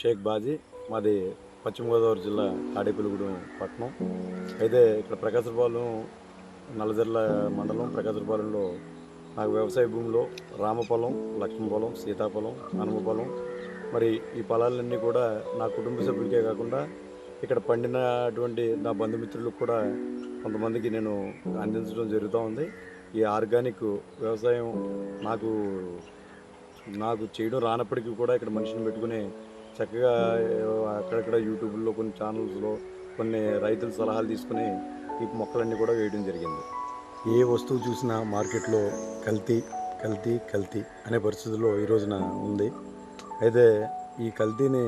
शेख बाजी मदे పశ్చిమ గోదావరి జిల్లా తాడేపల్లిగూడెం పట్టణం. అయితే ఇక్కడ ప్రకాశపాలెం నల్లజర్ల మండలం ప్రకాశపాలెంలో నాకు వ్యవసాయ భూమిలో రామపొలం లక్ష్మీపొలం సీతాఫలం హనుమపొలం. మరి ఈ పొలాలన్నీ కూడా నా కుటుంబ సభ్యులకే కాకుండా ఇక్కడ పండినటువంటి నా బంధుమిత్రులకు కూడా కొంతమందికి నేను అందించడం జరుగుతూ ఉంది. ఈ ఆర్గానిక్ వ్యవసాయం నాకు నాకు చేయడం రానప్పటికీ కూడా ఇక్కడ మనిషిని పెట్టుకునే చక్కగా అక్కడక్కడ యూట్యూబ్లో కొన్ని ఛానల్స్లో కొన్ని రైతుల సలహాలు తీసుకుని ఈ మొక్కలన్నీ కూడా వేయడం జరిగింది. ఏ వస్తువు చూసినా మార్కెట్లో కల్తీ కల్తీ కల్తీ అనే పరిస్థితుల్లో ఈ రోజున ఉంది. అయితే ఈ కల్తీని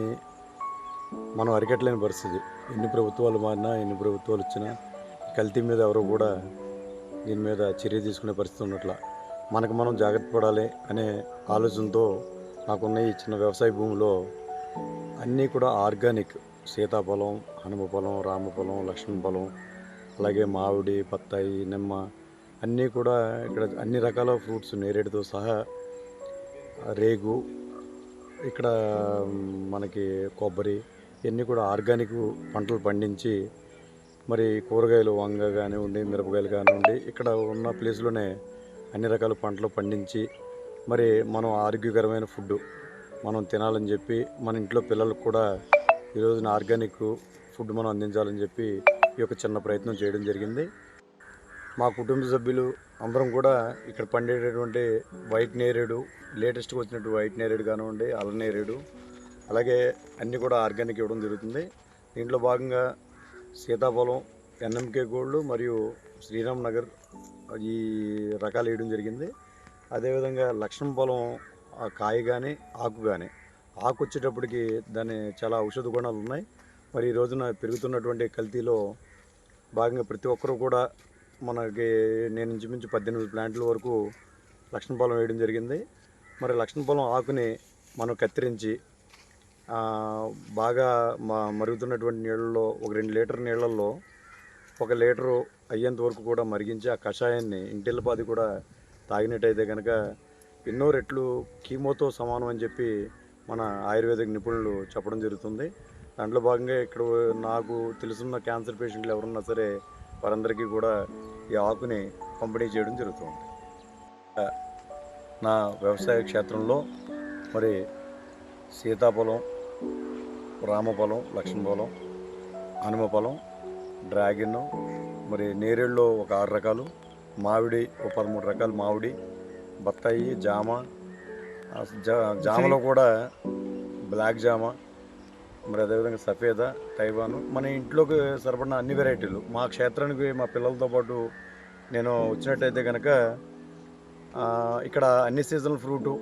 మనం అరికట్టలేని పరిస్థితి. ఎన్ని ప్రభుత్వాలు మారినా ఎన్ని ప్రభుత్వాలు వచ్చినా కల్తీ మీద ఎవరు కూడా దీని మీద చర్య తీసుకునే పరిస్థితి ఉన్నట్ల మనకు మనం జాగ్రత్త పడాలి అనే ఆలోచనతో నాకున్న ఈ చిన్న వ్యవసాయ భూమిలో అన్నీ కూడా ఆర్గానిక్. సీతాఫలం హనుమఫలం రామఫలం లక్ష్మణ ఫలం అలాగే మామిడి బత్తాయి నిమ్మ అన్నీ కూడా ఇక్కడ అన్ని రకాల ఫ్రూట్స్ నేరేడుతో సహా రేగు ఇక్కడ మనకి కొబ్బరి ఇవన్నీ కూడా ఆర్గానిక్ పంటలు పండించి మరి కూరగాయలు వంగ కానివ్వండి మిరపకాయలు కానివ్వండి ఇక్కడ ఉన్న ప్లేస్లోనే అన్ని రకాల పంటలు పండించి మరి మనం ఆరోగ్యకరమైన ఫుడ్ మనం తినాలని చెప్పి మన ఇంట్లో పిల్లలకు కూడా ఈ రోజున ఆర్గానిక్ ఫుడ్ మనం అందించాలని చెప్పి ఈ యొక్క చిన్న ప్రయత్నం చేయడం జరిగింది. మా కుటుంబ సభ్యులు అందరం కూడా ఇక్కడ పండేటటువంటి వైట్ నేరేడు లేటెస్ట్గా వచ్చినట్టు వైట్ నేరేడు కానివ్వండి అల్ల నేరేడు అలాగే అన్నీ కూడా ఆర్గానిక్ ఇవ్వడం జరుగుతుంది. దీంట్లో భాగంగా సీతాఫలం ఎన్ఎంకే గోల్డ్ మరియు శ్రీరామ్ నగర్ ఈ రకాలు వేయడం జరిగింది. అదేవిధంగా లక్ష్మణ పొలం ఆ కాయ కానీ ఆకు కానీ ఆకు వచ్చేటప్పటికి దాని చాలా ఔషధ గుణాలు ఉన్నాయి. మరి ఈ రోజున పెరుగుతున్నటువంటి కల్తీలో భాగంగా ప్రతి ఒక్కరూ కూడా మనకి నేను ఇంచుమించు పద్దెనిమిది ప్లాంట్ల వరకు లక్ష్మణ పొలం వేయడం జరిగింది. మరి లక్ష్మణ పొలం ఆకుని మనం కత్తిరించి బాగా మా మరుగుతున్నటువంటి నీళ్ళల్లో ఒక రెండు లీటర్ నీళ్ళల్లో ఒక లీటరు అయ్యేంత వరకు కూడా మరిగించి ఆ కషాయాన్ని ఇంటిల్లపాది కూడా తాగినట్టయితే కనుక ఎన్నో రెట్లు కీమోతో సమానం అని చెప్పి మన ఆయుర్వేదిక నిపుణులు చెప్పడం జరుగుతుంది. దాంట్లో భాగంగా ఇక్కడ నాకు తెలుసున్న క్యాన్సర్ పేషెంట్లు ఎవరున్నా సరే వారందరికీ కూడా ఈ ఆకుని పంపిణీ చేయడం జరుగుతుంది. నా వ్యవసాయ క్షేత్రంలో మరి సీతాఫలం రామఫలం లక్ష్మణ పొలం హనుమ పొలం డ్రాగన్ మరి నేరేళ్ళలో ఒక ఆరు రకాలు మామిడి ఒక పదమూడు రకాలు మామిడి బత్తాయి జామ జామలో కూడా బ్లాక్ జామ మరి అదేవిధంగా సఫేద తైవాను. మన ఇంట్లోకి సరిపడిన అన్ని వెరైటీలు. మా క్షేత్రానికి మా పిల్లలతో పాటు నేను వచ్చినట్టయితే కనుక ఇక్కడ అన్ని సీజనల్ ఫ్రూటు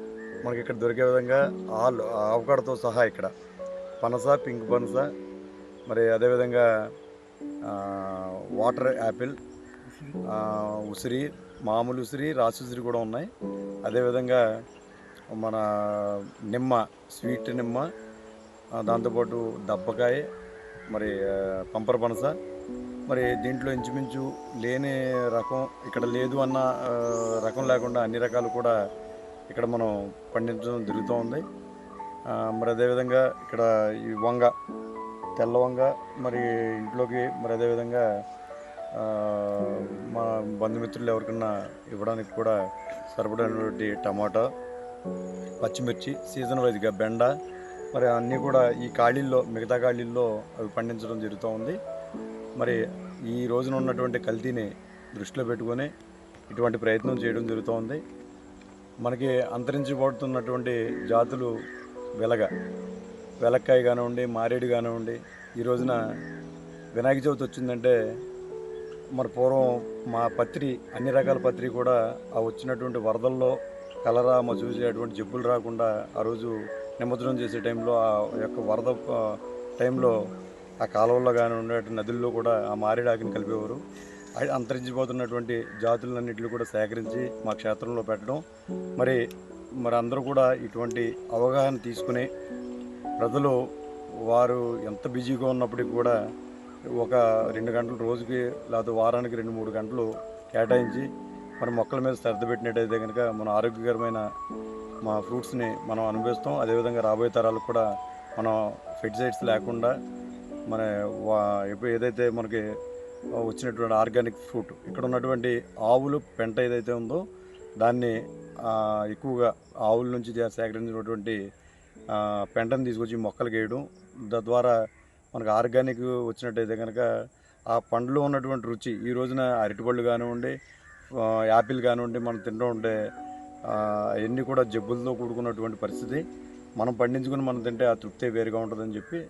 మనకి ఇక్కడ దొరికే విధంగా ఆల్ ఆవకాడతో సహా ఇక్కడ. పనస పింక్ పనస మరి అదేవిధంగా వాటర్ యాపిల్ ఉసిరి మామూలు ఉసిరి రాసి ఉసిరి కూడా ఉన్నాయి. అదేవిధంగా మన నిమ్మ స్వీట్ నిమ్మ దాంతోపాటు దబ్బకాయ మరి పంపర పనస మరి దీంట్లో ఇంచుమించు లేని రకం ఇక్కడ లేదు అన్న రకం లేకుండా అన్ని రకాలు కూడా ఇక్కడ మనం పండించడం జరుగుతూ ఉంది. మరి అదేవిధంగా ఇక్కడ ఈ వంగ తెల్ల వంగ మరి ఇంట్లోకి మరి అదేవిధంగా మా బంధుమిత్రులు ఎవరికన్నా ఇవ్వడానికి కూడా సరిపడినటువంటి టమాటా పచ్చిమిర్చి సీజన్ వైజ్గా బెండ మరి అన్నీ కూడా ఈ ఖాళీల్లో మిగతా ఖాళీల్లో అవి పండించడం జరుగుతూ ఉంది. మరి ఈ రోజున ఉన్నటువంటి కల్తీని దృష్టిలో పెట్టుకొని ఇటువంటి ప్రయత్నం చేయడం జరుగుతూ ఉంది. మనకి అంతరించిపోతున్నటువంటి జాతులు వెలగ వెలక్కాయ కానివ్వండి మారేడు కానివ్వండి ఈ రోజున వినాయక చవితి వచ్చిందంటే మరి పూర్వం మా పత్రి అన్ని రకాల పత్రి కూడా ఆ వచ్చినటువంటి వరదల్లో కలరా మసూసి అటువంటి జబ్బులు రాకుండా ఆ రోజు నిమజ్జనం చేసే టైంలో ఆ యొక్క వరద టైంలో ఆ కాలువల్లో కానీ ఉండే నదుల్లో కూడా ఆ మారేడాకిని కలిపేవారు. అంతరించిపోతున్నటువంటి జాతులన్నింటినీ కూడా సేకరించి మా క్షేత్రంలో పెట్టడం. మరి మరి అందరూ కూడా ఇటువంటి అవగాహన తీసుకుని ప్రజలు వారు ఎంత బిజీగా ఉన్నప్పటికీ కూడా ఒక రెండు గంటలు రోజుకి లేకపోతే వారానికి రెండు మూడు గంటలు కేటాయించి మరి మొక్కల మీద శ్రద్ధ పెట్టినట్టయితే కనుక మన ఆరోగ్యకరమైన మా ఫ్రూట్స్ని మనం అనుభవిస్తాం. అదేవిధంగా రాబోయే తరాలకు కూడా మనం ఫెర్టిసైడ్స్ లేకుండా మన వా- ఇప్పుడు ఏదైతే మనకి వచ్చినటువంటి ఆర్గానిక్ ఫ్రూట్ ఇక్కడ ఉన్నటువంటి ఆవులు పెంట ఏదైతే ఉందో దాన్ని ఎక్కువగా ఆవుల నుంచి సేకరించినటువంటి పెంటను తీసుకొచ్చి మొక్కలు వేయడం తద్వారా మనకు ఆర్గానిక్ వచ్చినట్టయితే కనుక ఆ పండ్లో ఉన్నటువంటి రుచి ఈ రోజున అరటిపళ్ళు కానివ్వండి యాపిల్ కానివ్వండి మనం తింటూ ఉంటే అవన్నీ కూడా జబ్బులతో కూడుకున్నటువంటి పరిస్థితి. మనం పండించుకుని మనం తింటే ఆ తృప్తి వేరుగా ఉంటుందని చెప్పి